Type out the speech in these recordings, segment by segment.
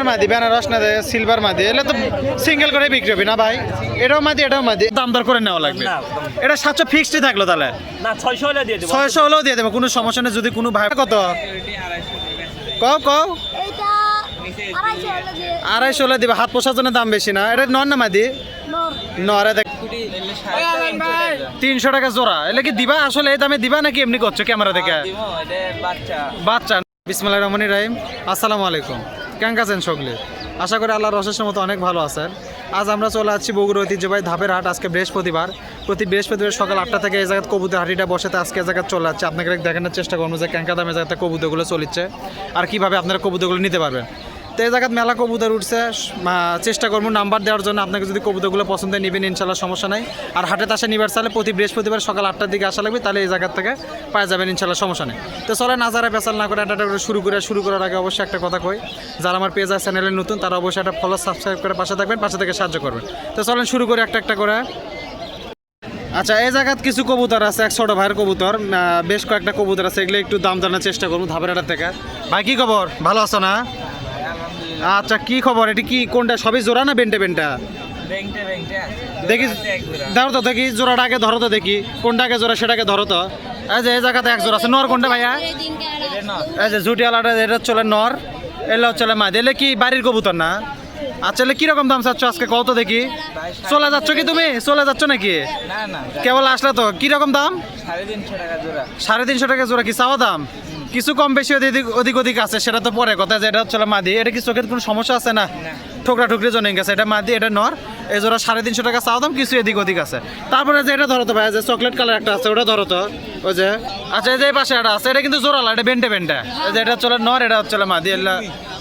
Silver মাদি বেনারস না silver মাদি এলে তো সিঙ্গেল করে বিক্রি হবে না ভাই? এটাও মাদি এটাও মাদি। দাম দর করে নেওয়া লাগবে। এটা সাতশো ফিক্সডই থাকল তাহলে? না ছয়শো হলে দিয়ে দেবো। ছয়শো হলেও দিয়ে দেবো কোনো সমস্যা নেই যদি কোনো ভাই কত? কও কও। আড়াইশো হলে দিবে হাত পোষার জন্য দাম বেশি না। এটা নন না মাদি? নর নরে দেখ। তিনশো টাকা জোড়া। এলে কি দিবা? আসলে এই দামে দিবা নাকি এমনি করছ ক্যামেরা দেখে? বাচ্চা। বিসমুল্লাহ রহমানি রাহিম। আসসালামু আলাইকুম। কেমন আছেন সকলে। আশা করি আল্লাহর রসের মতো অনেক ভালো আছেন। আজ আমরা চলে আসছি বগুড়া ঐতিহ্যবাহী ধাপের হাট, আজকে বৃহস্পতিবার। প্রতি বৃহস্পতিবার সকাল আটটা থেকে এই জায়গায় কবুতর হাটিটা বসেতে আজকে এই জায়গায় চলে আসছে। আপনাকে দেখানোর চেষ্টা করব যে ক্যাঙ্কা দামে জায়গাতে কবুতরগুলো চলিচ্ছে। আর কীভাবে আপনারা কবুতরগুলো নিতে পারবেন? তো এই জায়গায় মেলা কবুতর উঠছে। চেষ্টা করব নাম্বার দেওয়ার জন্য। আপনাকে যদি কবুতরগুলো পছন্দ নেবেন, ইনশাল্লাহ, সমস্যা নাই। আর হাটে আসা নিবার চালে প্রতি বৃহস্পতিবার সকাল আটটার দিকে আসা লাগবে। তাহলে এই জায়গার থেকে পাওয়া যাবেন, ইনশাল্লাহ, সমস্যা নেই। তো চলে নাজারা পেশাল না করে একটা একটা করে শুরু করে, শুরু করার আগে অবশ্যই একটা কথা কই। যারা আমার পেজ আর চ্যানেলে নতুন, তারা অবশ্যই একটা ফলো সাবস্ক্রাইব করে পাশে থাকবেন, পাশে থেকে সাহায্য করবেন। তো চলেন, শুরু করে একটা একটা করে। আচ্ছা এই জায়গাত কিছু কবুতর আছে, এক ছোট ভাইয়ের কবুতর। বেশ কয়েকটা কবুতর আছে, এগুলো একটু দাম জানার চেষ্টা করব ধাপের থেকে। ভাই, কী খবর? ভালো আছো না? আচ্ছা কি খবর? এটি কি কোনটা? সবই জোড়া না বেন্টে বেন্টা? দেখি ধরো তো দেখি জোড়াটা আগে ধরো তো দেখি। কোনটা আগে জোড়া সেটাকে ধরো তো। এই যে এই জায়গাতে এক জোড়া আছে। নর কোনটা ভাইয়া? এই যে জুটিয়ালাটা এটা চলে নর এলা চলে মাঝে এলে কি বাড়ির কবুতর না? আচ্ছা এলে কীরকম দাম চাচ্ছ আজকে? কত দেখি? চলে যাচ্ছ কি তুমি? চলে যাচ্ছ নাকি? কেবল আসলে তো। কীরকম দাম? সাড়ে তিনশো টাকা জোড়া। সাড়ে তিনশো টাকা জোড়া কি চাওয়া দাম? কিছু কম বেশি অধিক অধিক আছে সেটা তো পরে কথা যে এটা হচ্ছে মাদি। এটা কি চোখের কোনো সমস্যা আছে না? ঠোকরা ঠুকরি জন্য গেছে এটা মাদি এটা নর। এই জোড়া সাড়ে তিনশো টাকা চাওয়া দাম কিছু এদিক ওদিক আছে। তারপরে যে এটা ধরো তো ভাই যে চকলেট কালার একটা আছে ওটা ধরো তো। ওই যে আচ্ছা এই যে পাশে একটা আছে এটা কিন্তু জোড়ালা এটা বেন্টে বেন্টে। এই যে এটা চলে নর এটা হচ্ছে মাদি এলা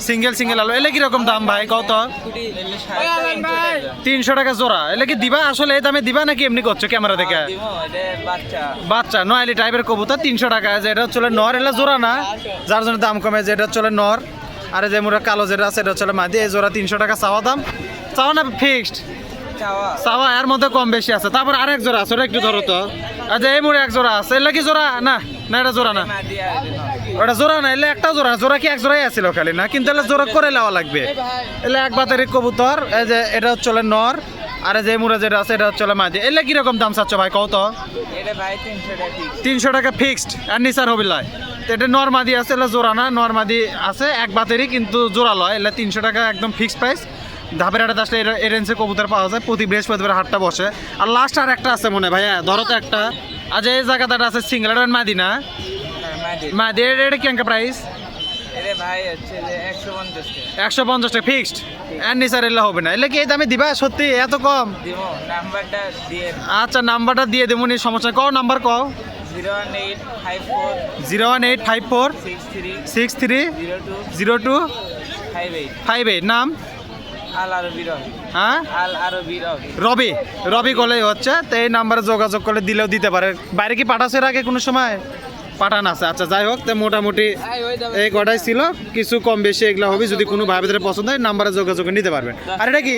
সিঙ্গেল সিঙ্গেল আলো। এলে কীরকম দাম ভাই কত? তিনশো টাকা জোড়া। এলে কি দিবা? আসলে এই দামে দিবা নাকি এমনি করছ ক্যামেরা দেখে? এটা বাচ্চা। নয়ালি টাইপের কবুতর তিনশো টাকা। যেটা হচ্ছে নর এলা জোড়া না? যার জন্য দাম কমে যেটা হচ্ছে নর। আর যে মোরা কালো যেটা আছে এটা হচ্ছে মাদি। এই জোড়া তিনশো টাকা চাওয়া দাম। চাওয়া না ফিক্সড চাওয়া। এর মধ্যে কম বেশি আছে। তারপর আরেক জোড়া আছে ওটা একটু ধরো তো। আচ্ছা এই মোড়ে এক জোড়া আছে। এলা কি জোড়া? না না এটা জোড়া না। এটা ওটা জোড়া না এলে একটা জোড়া জোড়া কি এক জোড়াই আছিল খালি না? কিন্তু এলে জোড়া করে নেওয়া লাগবে। এলে এক বাতের কবুতর এই যে এটা হচ্ছে নর আর যে মুড়ে যেটা আছে এটা হচ্ছে মাদি। এলে কীরকম দাম চাচ্ছ ভাই কত ভাই তিনশো টাকা ফিক্সড আর নিচার হবি লয় তো এটা নর্মাদি আছে এলা জোড়া না নর্মাদি আছে এক বাতেরই কিন্তু জোড়া লয়। এলা তিনশো টাকা একদম ফিক্সড প্রাইস ধাপের হাটে আসলে এর রেঞ্জে কবুতর পাওয়া যায় প্রতি বৃহস্পতিবার হাটটা বসে। আর লাস্ট আর একটা আছে মনে হয় ভাইয়া ধরো তো একটা। আজ এই জায়গাটা আছে সিঙ্গেল মাদি না? মাদি মাদি এটা কেঙ্কা প্রাইস একশো পঞ্চাশ টাকা ফিক্সড আর নিচার এলে হবে না। এলে কি এই দামে দিবা? সত্যি এত কম? আচ্ছা নাম্বারটা দিয়ে দেবো নি সমস্যা কও নাম্বার কও? Zero one eight five four six three zero two five eight five eight. নাম? হ্যাঁ? রবি। রবি। রবি হচ্ছে। তো এই নাম্বারে যোগাযোগ করলে দিলেও দিতে পারে। বাইরে কি পাঠাসের আগে কোনো সময়? পাঠান আছে। আচ্ছা যাই হোক তো মোটামুটি এই কটাই ছিল। কিছু কম বেশি এগুলো হবে যদি কোনো ভাইদের পছন্দ হয় নাম্বারে যোগাযোগ নিতে পারবেন। আর এটা কি?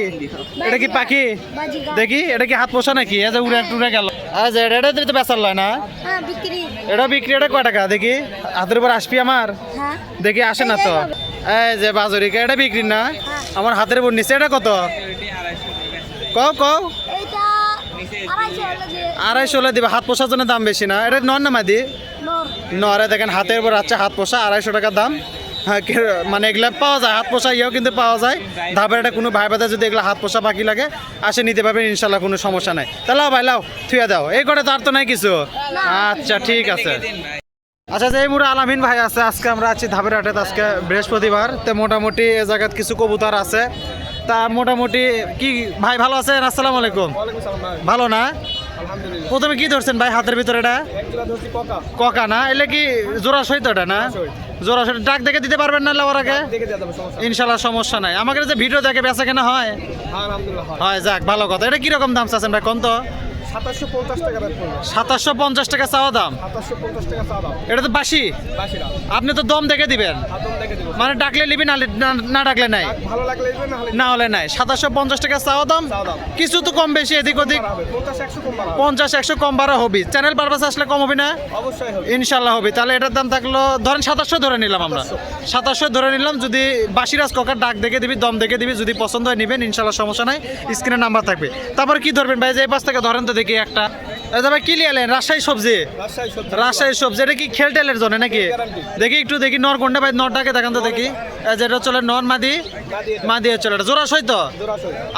এটা কি পাখি? দেখি এটা কি হাত পোষা নাকি? এই যে উড়ে টুড়ে গেল। আচ্ছা এটা এটা তো বেচার লয় না? হ্যাঁ এটা বিক্রি এটা কয় টাকা? দেখি হাতের উপর আসবি আমার? হ্যাঁ। দেখি আসে না তো? এই যে বাজরিকা এটা বিক্রি না? আমার হাতের উপর নিচে এটা কত? কও কও। আড়াইশো দিবে হাত পোষার জন্য দাম বেশি না। এটা নন না মাদি? নর দেখেন হাতের উপর আছে হাত পোষা আড়াইশো টাকা দাম। হ্যাঁ মানে এগুলা পাওয়া যায় হাত পোষা ইয়েও কিন্তু পাওয়া যায়। ধাপের একটা কোনো ভাই বাদে যদি এগুলো হাত পোষা বাকি লাগে আসে নিতে পারবেন ইনশাল্লাহ কোনো সমস্যা নাই। তা লাও ভাই লাও থুয়ে দাও। এই করে তার তো নাই কিছু? আচ্ছা ঠিক আছে। আচ্ছা যে এই মুড়ে আলামিন ভাই আছে আজকে আমরা আছি ধাপের হাটে আজকে বৃহস্পতিবার। তো মোটামুটি এ জায়গায় কিছু কবুতর আছে। তা মোটামুটি কি ভাই ভালো আছেন? আসসালামু আলাইকুম। ভালো না? প্রথমে কি ধরছেন ভাই হাতের ভিতরে এটা? ককা না? এলে কি জোড়া সহিত এটা না? জোড়া সহিত। ডাক দেখে দিতে পারবেন না লাভার আগে? ইনশাল্লাহ সমস্যা নাই। আমাকে যে ভিডিও দেখে বেচা কেনা হয়। হয় যাক ভালো কথা। এটা কীরকম দাম চাচ্ছেন ভাই? কোন তো? সাতাশশো পঞ্চাশ টাকা সাতাশশো পঞ্চাশ টাকা চাওয়া দাম? সাতাশশো পঞ্চাশ টাকা চা দাম। এটা তো বাসি? আপনি তো দম দেখে দিবেন। মানে ডাকলে নিবি না না- ডাকলে নাই? ভালো লাগলে না হলে নাই। সাতাশশো পঞ্চাশ টাকা চাওয়া দাম? কিছু তো কম বেশি এদিক ওদিক। পঞ্চাশ একশো কম করা হবে পঞ্চাশ একশো কম বাড়া হবি। চ্যানেল পারপাস আসলে কম হবে না? ইনশাল্লাহ হবে। তাহলে এটার দাম থাকল ধরেন সাতাশশো ধরে নিলাম আমরা। সাতাশশো। ধরে নিলাম যদি বাসিরাজ ককার ডাক দেখে দিবি দম দেখে দিবি যদি পছন্দ হয় নেবেন ইনশাল্লাহ সমস্যা নাই। স্ক্রিনে নাম্বার থাকবে। তারপর কি ধরবেন ভাই? যে এই পাশ থেকে ধরেন তো দেখি একটা। তবে কি লিয়ালেন রাজশাহী সবজি। রাজশাহী সবজি। এটা কি খেলটেলের জন্য নাকি? দেখি একটু দেখি নর কোনটা ভাই নরটাকে দেখান তো দেখি। যেটা চলে নর মাদি। মাদি। চলে এটা। জোড়া সই তো?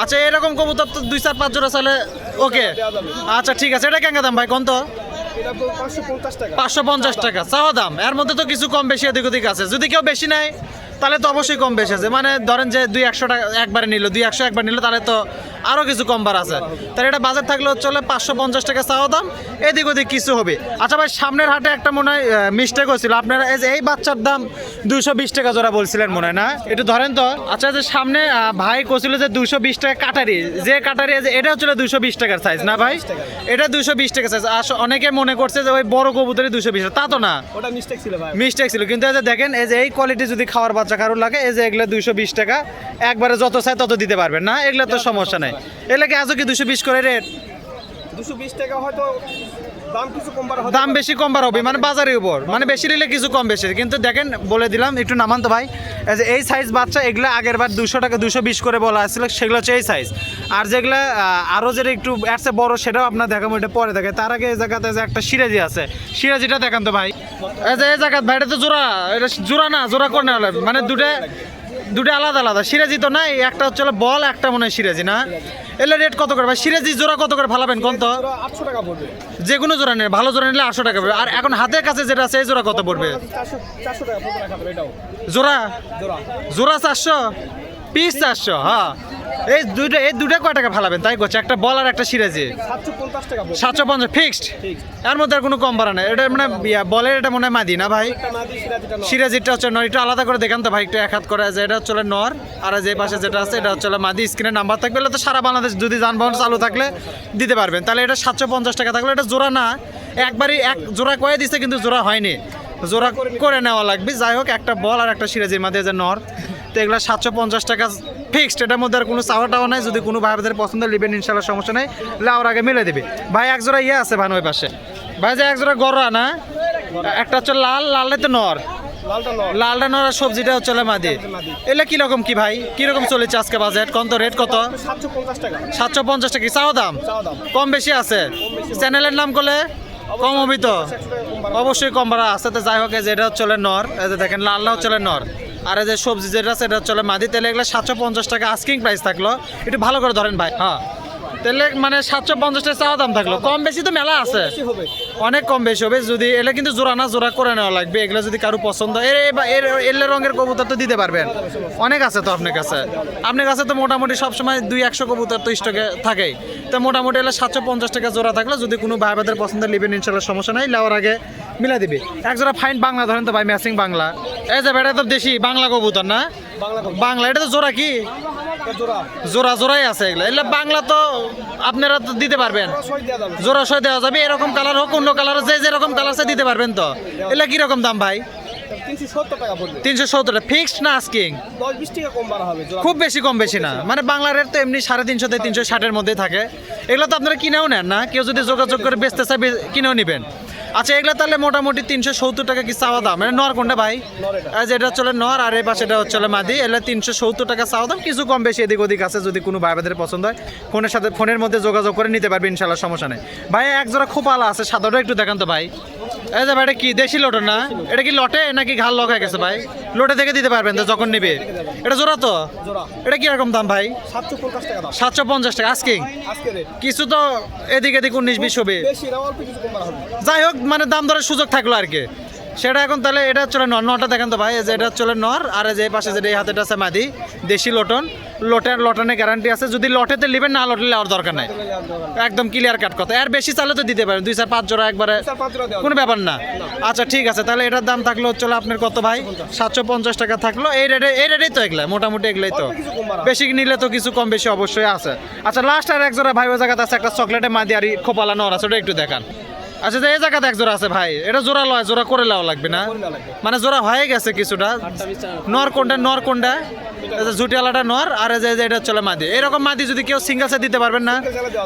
আচ্ছা এরকম কবুতর তো দুই চার পাঁচ জোড়া চলে ওকে। আচ্ছা ঠিক আছে এটা কেন দাম ভাই কোন তো পাঁচশো পঞ্চাশ টাকা। পাঁচশো পঞ্চাশ টাকা। চাওয়া দাম। এর মধ্যে তো কিছু কম বেশি এদিক ওদিক আছে। যদি কেউ বেশি নেয় তাহলে তো অবশ্যই কম বেশি আছে। মানে ধরেন যে দুই একশো টাকা একবারে নিল দুই একশো একবার নিল তাহলে তো আরও কিছু কম বার আছে। তাহলে এটা বাজার থাকলে চলে পাঁচশো পঞ্চাশ টাকা চাওয়া দাম। এদিক ওদিক কিছু হবে। আচ্ছা ভাই সামনের হাটে একটা মনে হয় মিস্টেক হয়েছিল। আপনারা এই যে এই বাচ্চার দাম দুশো বিশ টাকা জোড়া বলছিলেন মনে হয় না? একটু ধরেন তো। আচ্ছা যে সামনে ভাই কছিল যে দুশো বিশ টাকা কাটারি। যে কাটারি যে এটা হচ্ছিল দুশো বিশ টাকার সাইজ না ভাই? এটা দুশো বিশ টাকা সাইজ অনেকে মনে করছে যে ওই বড় কবুতরই দুশো বিশ তা তো না। ওটা মিস্টেক ছিল ভাই। মিস্টেক ছিল। কিন্তু এই যে দেখেন এই যে এই কোয়ালিটি যদি খাওয়ার বাচ্চা কারোর লাগে এই যে এগুলো দুশো বিশ টাকা একবারে যত চাই তত দিতে পারবেন না? এগুলো তো সমস্যা নেই। এগুলো কি আজও কি দুশো বিশ করে রেট দুশো বিশ টাকা হয়তো দাম কিছু কম দাম বেশি কমবার হবে মানে বাজারের উপর। মানে বেশি নিলে কিছু কম বেশি। কিন্তু দেখেন বলে দিলাম একটু নামান তো ভাই। এই যে এই সাইজ বাচ্চা এগুলো আগের বার দুশো টাকা দুশো বিশ করে বলা আসছিল সেগুলো হচ্ছে এই সাইজ আর যেগুলো আহ, আরও যেটা একটু এর বড় সেটাও আপনার দেখাবো এটা পরে দেখে। তার আগে এই জায়গাতে যে একটা সিরাজি আছে সিরাজিটা দেখান তো ভাই। এই যে এই জায়গা ভাই এটা তো জোড়া এটা জোড়া না জোড়া করে। মানে দুটো দুটো আলাদা আলাদা। সিরাজি তো নাই একটা হচ্ছে বল একটা মনে হয় সিরাজি না? এলে রেট কত করে ভাই? সিরাজি জোড়া কত করে ফালাবেন কোন তো? আটশো টাকা পড়বে যে কোনো জোড়া নেই ভালো জোড়া নিলে আটশো টাকা পড়বে। আর এখন হাতের কাছে যেটা আছে এই জোড়া কত পড়বে? জোড়া। জোড়া চারশো? পিস চারশো হ্যাঁ। এই দুইটা এই দুইটা কয় টাকা ফালাবেন? তাই করছে একটা বল আর একটা সিরাজি সাতশো পঞ্চাশ ফিক্সড এর মধ্যে আর কোনো কম বাড়া নেই এটা মানে বলের এটা মনে হয় মাদি না ভাই? সিরাজিটা হচ্ছে নর। একটু আলাদা করে দেখান তো ভাই একটু এক হাত করে। যে এটা হচ্ছে নর আর যে পাশে যেটা আছে এটা হচ্ছে মাদি। স্ক্রিনে নাম্বার থাকবে তো সারা বাংলাদেশ যদি যানবাহন চালু থাকলে দিতে পারবেন। তাহলে এটা সাতশো পঞ্চাশ টাকা থাকলে। এটা জোড়া না একবারই এক জোড়া কয়ে দিচ্ছে কিন্তু জোড়া হয়নি। জোড়া করে নেওয়া লাগবে। যাই হোক একটা বল আর একটা সিরাজির মাঝে যে নর। তো এগুলো সাতশো পঞ্চাশ টাকা ফিক্সড এটার মধ্যে আর কোনো চাওয়া টাওয়া নাই। যদি কোনো ভাইদের পছন্দ নেবেন ইনশাল্লাহ সমস্যা নেই। লাউর আগে মিলে দেবে। ভাই এক জোড়া ইয়ে আছে ভান ওই পাশে। ভাই যে এক জোড়া গররা না একটা হচ্ছে লাল লালে তো নর। লালটা লালটা সবজিটা হচ্ছে মাদি। এলে কীরকম কি ভাই? কীরকম চলেছে আজকে বাজেট? কত রেট কত? সাতশো পঞ্চাশ টাকা। কি? চাওয়া দাম? কম বেশি আছে? চ্যানেলের নাম করলে কম হবি তো? একশো কম বাড়া অবশ্যই কম ভাড়া আছে। তো যাই হোক এই যে এটা হচ্ছে নর। এই যে দেখেন লালটা হচ্ছে হলো নর। আর যে সবজি যেটা সেটা চলে মাদি তেলে, এগুলো সাতশো পঞ্চাশ টাকা আস্কিং প্রাইস থাকল। একটু ভালো করে ধরেন ভাই হ্যাঁ। তাহলে মানে সাতশো পঞ্চাশ টাকা চাওয়া দাম থাকল। কম বেশি তো মেলা আছে। অনেক কম বেশি হবে। যদি এলে কিন্তু জোড়া না জোড়া করে নেওয়া লাগবে। এগুলো যদি কারও পছন্দ এর এর এলে রঙের কবুতর তো দিতে পারবেন। অনেক আছে তো আপনার কাছে। আপনার কাছে তো মোটামুটি সবসময় দুই একশো কবুতর তো স্টকে থাকেই। তো মোটামুটি এলে সাতশো পঞ্চাশ টাকা জোড়া থাকলে যদি কোনো ভাই ভাইদের পছন্দ নেবেন ইনশাল্লাহ সমস্যা নাই। লেওয়ার আগে মিলাই দিবি। এক জোড়া ফাইন বাংলা ধরেন তো ভাই ম্যাচিং বাংলা। এই যে বেটা তো দেশি বাংলা কবুতর না? বাংলা বাংলা এটা তো জোড়া কি? জোড়া। জোড়া জোড়াই আছে এগুলো। এগুলো বাংলা তো আপনারা তো দিতে পারবেন। জোড়া সয় দেওয়া যাবে এরকম কালার হোক অন্য কালার যে যেরকম কালার সে দিতে পারবেন তো। এগুলো কীরকম দাম ভাই? তিনশো সত্তর ফিক্সড না আস্কিং খুব বেশি কম বেশি না। মানে বাংলা রেট তো এমনি সাড়ে তিনশো থেকে তিনশো ষাটের মধ্যে থাকে। এগুলো তো আপনারা কিনেও নেন না। কেউ যদি যোগাযোগ করে বেচতে চায় কিনেও নেবেন। আচ্ছা এগুলো তাহলে মোটামুটি তিনশো সত্তর টাকা কি চাওয়া দাম? মানে নর কোনটা ভাই? যেটা চলে নর আর এই পাশে এটা হচ্ছে মাদি। এগুলো তিনশো সত্তর টাকা চাওয়া দাম, কিছু কম বেশি এদিক ওদিক আছে যদি কোনো ভাই বাদের পছন্দ হয়, ফোনের সাথে, ফোনের মধ্যে যোগাযোগ করে নিতে পারবে, ইনশাল্লাহ সমস্যা নেই। ভাই, এক জোড়া খোপালা আছে, সাদাটা একটু দেখান তো ভাই। এই যে ভাই এটা কি দেশি লটে না? এটা কি লটে নাকি ঘাল লগ হয়ে গেছে ভাই? লটে থেকে দিতে পারবেন তো যখন নিবে। এটা জোড়া তো? এটা কি রকম দাম ভাই? সাতশো পঞ্চাশ টাকা আজকে? কিছু তো এদিক এদিক উনিশ বিশ হবে। যাই হোক মানে দাম দরের সুযোগ থাকল আর কি। সেটা এখন তাহলে এটা চলে নর নটা দেখেন তো ভাই যে এটা চলে নর আর এই যে পাশে যেটা এই হাতেটা আছে মাদি দেশি লটন। লটের লটনের গ্যারান্টি আছে যদি লটেতে নেবেন না লটে নেওয়ার দরকার নাই। একদম ক্লিয়ার কাট কথা। আর বেশি চালে তো দিতে পারেন দুই চার পাঁচ জোড়া একবারে কোনো ব্যাপার না। আচ্ছা ঠিক আছে তাহলে এটার দাম থাকল চলো আপনার কত ভাই? সাতশো পঞ্চাশ টাকা থাকল। এই রেটে এই রেটেই তো এগুলা মোটামুটি এগুলাই তো। বেশি নিলে তো কিছু কম বেশি অবশ্যই আছে। আচ্ছা লাস্ট আর এক জোড়া ভাই ওই জায়গাতে আছে একটা চকলেটে মাদি আর খোপালা নর আছে ওটা একটু দেখান। আচ্ছা এই জায়গাতে এক জোড়া আছে ভাই। এটা জোড়া লয় জোড়া করে লাও লাগবে না। মানে জোড়া হয়ে গেছে কিছুটা। নর কোনটা নর কোনটা? জুটিয়ালাটা নর আর এই যে এটা চলে মাদি। এরকম মাদি যদি কেউ সিঙ্গেল সে দিতে পারবেন না।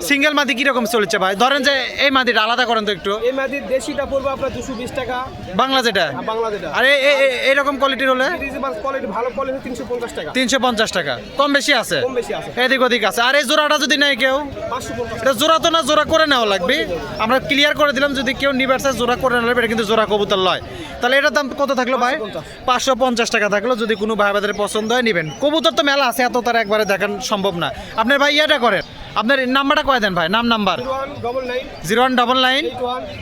সিঙ্গেল মাদি কীরকম চলছে ভাই? ধরেন যে এই মাদিটা আলাদা করেন তো একটু। এই মাদির দেশিটা পড়বে আপনার দুশো বিশ টাকা। বাংলা যেটা? বাংলা যেটা। আর এইরকম কোয়ালিটির হলে? কোয়ালিটি ভালো কোয়ালিটি তিনশো পঞ্চাশ টাকা। তিনশো পঞ্চাশ টাকা। কম বেশি আছে? কম বেশি আছে। এদিক ওদিক আছে। আর এই জোড়াটা যদি নেয় কেউ? এটা জোড়া তো না জোড়া করে নেওয়া লাগবে। আমরা ক্লিয়ার করে দিলাম যদি কেউ নিবার জোড়া করে নেবে এটা কিন্তু জোড়া কবুতর লয়। তাহলে এটার দাম কত থাকল ভাই? পাঁচশো পঞ্চাশ। টাকা থাকল। যদি কোনো ভাই বাদের পছন্দ হয় নেবেন। কবুতর তো মেলা আছে, এত তার একবারে দেখান সম্ভব না। আপনার ভাই ইয়েটা করেন। আপনার নাম্বারটা কয়ে দেন ভাই? নাম, number? Zero one double nine.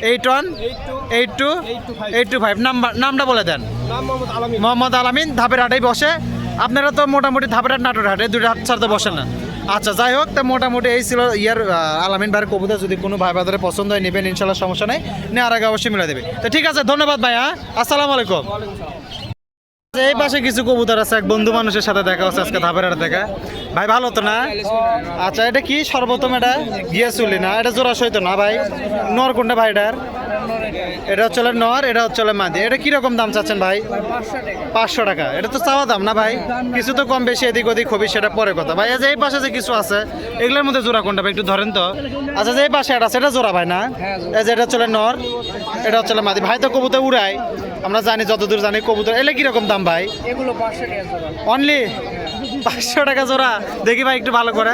Eight one eight two. Eight two five. Number, নামটা বলে দেন। মোহাম্মদ আলমী আলামিন, ধাপের হাটেই বসে। আপনারা তো মোটামুটি ধাপের হাট নাটোর হাটে দুটো হাট ছাড়তে বসেন না। আচ্ছা যাই হোক, তো মোটামুটি এই ছিল ইয়ার আলামিন ভাইয়ের কবিতা যদি কোনো ভাই বাজারে পছন্দ হয়, নেবেন, ইনশাল্লাহ সমস্যা নেই। নেওয়ার আগে অবশ্যই মিলে দেবে। তো ঠিক আছে, ধন্যবাদ ভাই হ্যাঁ? আসসালামু আলাইকুম। এই পাশে কিছু কবুতর আছে, এক বন্ধু মানুষের সাথে দেখা হচ্ছে আজকে ধাপের হাটে দেখা। ভাই, ভালো তো না? আচ্ছা এটা কি সর্বপ্রথম এটা? গিয়েছিলি না, এটা জোড়া সইতো না ভাই? নর কোনটা ভাই এটার? এটা হচ্ছে নর এটা হচ্ছে মাদি। এটা কীরকম দাম চাচ্ছেন ভাই? পাঁচশো টাকা। এটা তো চাওয়া দাম না ভাই? কিছু তো কম বেশি এদিক ওদিক হবে সেটা পরে কথা। ভাই এই যে এই পাশে যে কিছু আছে এগুলোর মধ্যে জোড়া কোনটা ভাই একটু ধরেন তো। আচ্ছা যে এই পাশে এটা আছে এটা জোড়া ভাই না? এই যে এটা চলে নর এটা হচ্ছে মাদি। ভাই তো কবুতর উড়ায়। আমরা জানি যতদূর জানি কবুতর। এলে কীরকম দাম ভাই? এগুলো পাঁচশো টাকা জোড়া। অনলি? পাঁচশো টাকা জোড়া। দেখি ভাই একটু ভালো করে।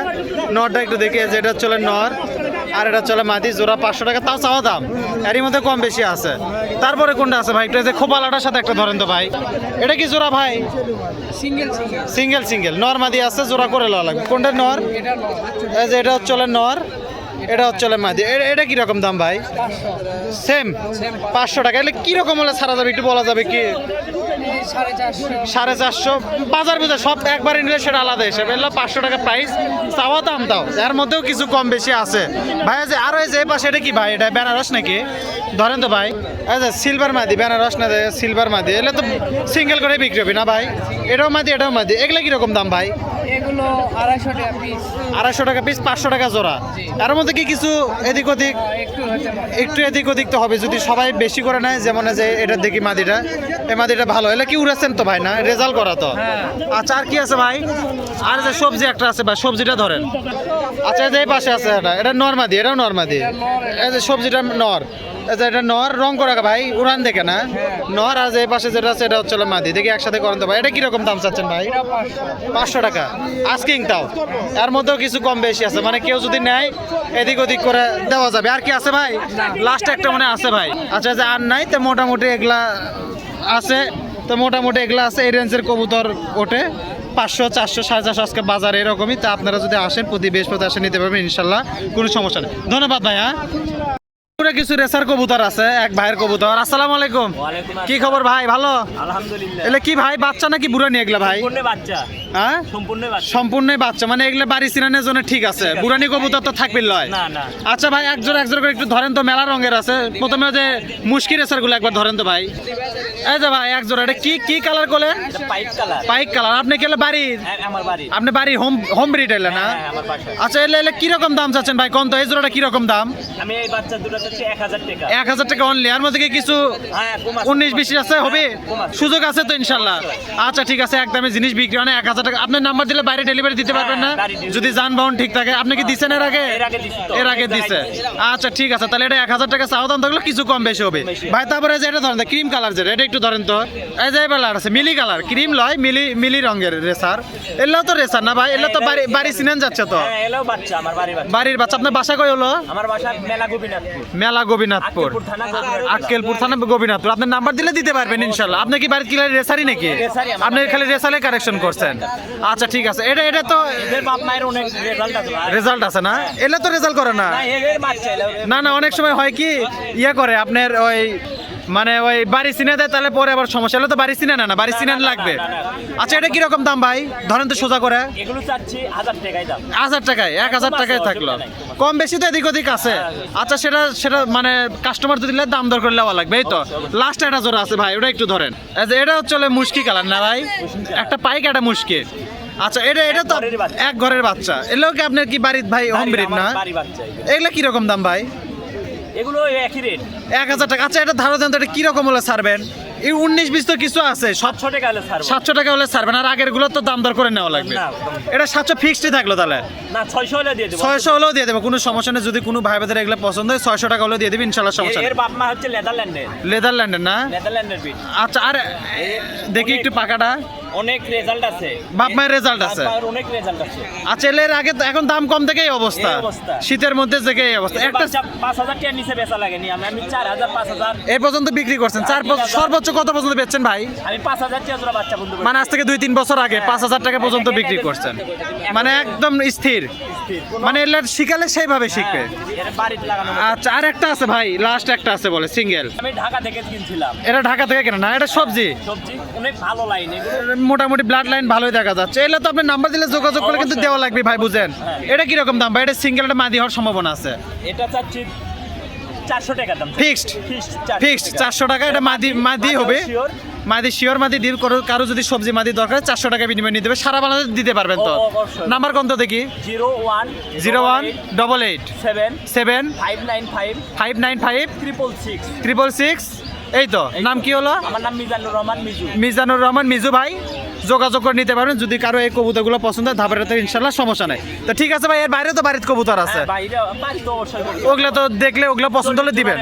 নরটা একটু দেখি যে এটা চলে নর। আর এটা চলে মাদি জোড়া পাঁচশো টাকা তাও চাওয়া দাম। এরই মধ্যে কম বেশি আছে। তারপরে কোনটা আছে ভাই? যে খোপালাটার সাথে একটা ধরেন তো ভাই। এটা কি জোড়া ভাই? সিঙ্গেল সিঙ্গেল সিঙ্গেল নর মাদি আছে জোড়া করে লওয়া লাগবে। কোনটা নর? এটা এই যে এটা হচ্ছে নর এটা হচ্ছে মাদি। এটা কীরকম দাম ভাই? সেম পাঁচশো। টাকা। এলে কীরকম হলে ছাড়া যাবে একটু বলা যাবে কি? সাড়ে চারশো। বাজার বিজার সব একবারে নিলে সেটা আলাদা হিসেবে। এগুলো পাঁচশো টাকা প্রাইস চাওয়া দাম দাও। এর মধ্যেও কিছু কম বেশি আছে। ভাই যে আরও যে পাশে এটা কি ভাই? এটা বেনারস নাকি? ধরেন তো ভাই। যে সিলভার মাদি বেনারস না সিলভার মাদি এগুলো তো সিঙ্গেল করে বিক্রি হবে না ভাই? এটাও মাদি এটাও মাদি এগুলো কীরকম দাম ভাই? এগুলো আড়াইশো টাকা পিস আড়াইশো টাকা পিস পাঁচশো টাকা জোড়া। এর মধ্যে কি কিছু এদিক ওদিক একটু এদিক ওদিক তো হবে যদি সবাই বেশি করে নেয় যেমন যে এটার দেখি মাদিটা এই মাদিটা ভালো। এলে কি উড়েছেন তো ভাই না? রেজাল্ট করা তো? আচ্ছা আর কি আছে ভাই? আর যে সবজি একটা আছে ভাই সবজিটা ধরেন। আচ্ছা এই পাশে আছে এটা এটা নরমাদি এটাও নরমাদি এই যে সবজিটা নর। যে এটা নর রং করা ভাই? উড়ান দেখে না? নর আর যে পাশে যেটা আছে এটা হচ্ছে মাদি। দেখি একসাথে করেন তো ভাই। এটা কীরকম দাম চাচ্ছেন ভাই? পাঁচশো। টাকা। আস্কিং তাও। এর মধ্যেও কিছু কম বেশি আছে। মানে কেউ যদি নেয় এদিক ওদিক করে দেওয়া যাবে। আর কি আছে ভাই? লাস্ট একটা মনে আছে ভাই। আচ্ছা যে আর নাই তো মোটামুটি এগুলা আছে। তো মোটামুটি এগুলা আছে। এই রেঞ্জের কবুতর ওঠে পাঁচশো চারশো সাড়ে চারশো আজকে বাজার এরকমই। তা আপনারা যদি আসেন প্রতি বৃহস্পতি আসে নিতে পারবেন ইনশাল্লাহ। কোনো সমস্যা নেই। ধন্যবাদ ভাই পুরো কিছু রেসার কবুতর আছে এক ভাইয়ের কবুতর। আসসালামু আলাইকুম। কি খবর ভাই? ভালো? আলহামদুলিল্লাহ। এলে কি ভাই বাচ্চা নাকি বুড়া নিয়ে এগুলা ভাই? সম্পূর্ণ বাচ্চা। হ্যাঁ? সম্পূর্ণ বাচ্চা। সম্পূর্ণই বাচ্চা। মানে এগুলো বাড়ি সিনানের জন্য ঠিক আছে। বুড়ানি কবুতর তো থাকবে লয়। না না। আচ্ছা ভাই একজোড় একজোড় করে একটু ধরেন তো মেলা রঙের আছে। প্রথমে যে মুশকিল রেসারগুলো একবার ধরেন তো ভাই। এই যে ভাই একজোড়া এটা কি কি কালার করলেন কালার পাইক কালার আপনি বাড়ির? বাড়ি আপনি বাড়ি হোম হোম ব্রিড এলে না? হ্যাঁ, বাসা আচ্ছা এলে এলে কীরকম দাম চাচ্ছেন ভাই? কোন তো এই জোড়াটা কীরকম দাম? আমি এই বাচ্চা দুটো চাচ্ছি এক হাজার টাকা। এক অনলি মধ্যে কিছু হ্যাঁ কম আছে। হবে? সুযোগ আছে তো ইনশাল্লাহ। আচ্ছা ঠিক আছে একদমে জিনিস বিক্রি হয় না এক হাজার টাকা। আপনার নাম্বার দিলে বাইরে ডেলিভারি দিতে পারবেন না। হ্যাঁ। যদি যানবাহন ঠিক থাকে। আপনি কি দিচ্ছেন এর আগে? এর আগে দিছি আচ্ছা ঠিক আছে তাহলে এটা এক হাজার টাকা চাওয়া দাম থাকলে কিছু কম বেশি হবে। ভাই তারপরে যে এটা ধরেন ক্রিম কালার যেটা এটা একটু ধরেন তো। এই যে কালার আছে মিলি কালার ক্রিম লয় মিলি মিলি রঙের রেসার। এগুলো তো রেসার না ভাই এগুলো তো বাড়ি বাড়ি সিনেন যাচ্ছে তো। হ্যাঁ এলো বাচ্চা আমার বাড়ি বাচ্চা। বাড়ির বাচ্চা আপনার বাসা কই হলো? আমার বাসা মেলা গোপীনাথপুর। মেলা গোবিনাথপুর আক্কেলপুর থানা গোবিনাথপুর আপনার নাম্বার দিলে দিতে পারবেন ইনশাল্লাহ। আপনি কি বাড়ির কিলার রেসারি নাকি? আমার আপনি খালি রেসালে কারেকশন করছেন। আচ্ছা ঠিক আছে। এটা এটা তো এদের বাপ মায়ের অনেক রেজাল্ট আছে রেজাল্ট আছে না? এলে তো রেজাল্ট করে না। না না অনেক সময় হয় কি ইয়ে করে আপনার ওই মানে ওই বাড়ি চিনে দেয় তাহলে পরে আবার সমস্যা। হলে তো বাড়ি চিনে না না বাড়ি চিনে লাগবে। আচ্ছা এটা কীরকম দাম ভাই? ধরেন তো সোজা করে। এগুলো চাচ্ছি হাজার টাকায় দাম। হাজার টাকায় এক হাজার টাকায় থাকল। কম বেশি তো এদিক ওদিক আছে। আচ্ছা সেটা সেটা মানে কাস্টমার যদি দাম দর করে নেওয়া লাগবে এই তো। লাস্ট একটা জোড়া আছে ভাই ওটা একটু ধরেন। যে এটা হচ্ছে মুশকি কালার না ভাই? একটা পাইক একটা মুশকি। আচ্ছা এটা এটা তো এক ঘরের বাচ্চা। এগুলো কি আপনার কি বাড়ির ভাই হোম ব্রিড না। এগুলো কীরকম দাম ভাই? এগুলো একই রেট এক হাজার টাকা। আচ্ছা এটা ধারো দেন এটা কীরকম হলে ছাড়বেন? এই উনিশ বিশ তো কিছু আছে সাতশো টাকা হলে সাতশো টাকা হলে ছাড়বেন আর আগেরগুলো তো দাম দর করে নেওয়া লাগবে। এটা সাতশো ফিক্সডই থাকল তাহলে? না ছয়শো হলে দিয়ে দেবো। ছয়শো হলেও দিয়ে দেবো কোনো সমস্যা নেই। যদি কোনো ভাই ভাইদের এগুলো পছন্দ হয় ছয়শো টাকা হলেও দিয়ে দেবে ইনশাল্লাহ সমস্যা এর- বাপ মা হচ্ছে নেদারল্যান্ডের লেদারল্যান্ডের না? নেদারল্যান্ডের বিট আচ্ছা আর দেখি একটু পাকাটা। অনেক রেজাল্ট আছে। বাপ মায়ের রেজাল্ট আছে অনেক রেজাল্ট আছে। আচ্ছা এর আগে এখন দাম কম থেকে এই অবস্থা। শীতের মধ্যে থেকে এই অবস্থা। একটা নিচে বেচা লাগেনি। আমি আমি এই পর্যন্ত বিক্রি করছেন। চার সর্বোচ্চ কত পর্যন্ত বেচছেন ভাই? আমি পাঁচ হাজার টাকা জোড়া বাচ্চা বন্ধু মানে আজ থেকে দুই তিন বছর আগে পাঁচ হাজার টাকা পর্যন্ত বিক্রি করছেন। মানে একদম স্থির। মানে এগুলো শিখালে সেইভাবে শিখবে। এর লাগানো আচ্ছা আর একটা আছে ভাই লাস্ট একটা আছে বলে সিঙ্গেল আমি ঢাকা থেকে কিনছিলাম। এটা ঢাকা থেকে কেন না? এটা সবজি? সবজি অনেক ভালো লাইন মোটামুটি ব্লাড লাইন ভালোই দেখা যাচ্ছে। এগুলো তো আপনি নাম্বার দিলে যোগাযোগ করে কিন্তু দেওয়া লাগবে ভাই বুঝেন। এটা কীরকম দাম ভাই? এটা সিঙ্গেল একটা মাদি হওয়ার সম্ভাবনা আছে। এটা চাচ্ছি চারশো টাকার দাম। ফিক্সড ফিক্সড চারশো টাকা। এটা মাদি মাদি হবে। মাদি শিওর মাদি দিল করো কারও যদি সবজি মাদি দরকার চারশো টাকা বিনিময় নিতে হবে। সারা বাংলাদেশ দিতে পারবেন তো? নাম্বার কোন তো দেখি? Zero one zero one double eight seven seven five nine five five nine five triple six triple six এই তো নাম কি হলো? আমার নাম মিজানুর রহমান মিজু। মিজানুর রহমান মিজু ভাই যোগাযোগ করে নিতে পারবেন যদি কারও এই কবুতরগুলো পছন্দ হয় ধাপের তো ইনশাল্লাহ সমস্যা নাই। তো ঠিক আছে ভাই এর বাইরে তো বাড়িতে কবুতর আছে। হ্যাঁ। ওগুলো তো দেখলে ওগুলো পছন্দ হলে দিবেন।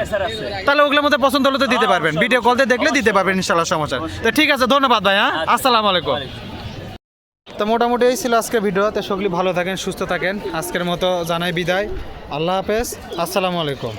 তাহলে ওগুলোর মধ্যে পছন্দ হলে তো দিতে পারবেন। ভিডিও কলতে দেখলে দিতে পারবেন ইনশাল্লাহ সমস্যা তো ঠিক আছে ধন্যবাদ ভাই হ্যাঁ। আসসালামু আলাইকুম। তো মোটামুটি এই ছিল আজকে ভিডিও। তো সকলে ভালো থাকেন সুস্থ থাকেন। আজকের মতো জানাই বিদায়। আল্লাহ হাফেজ। আসসালামু আলাইকুম।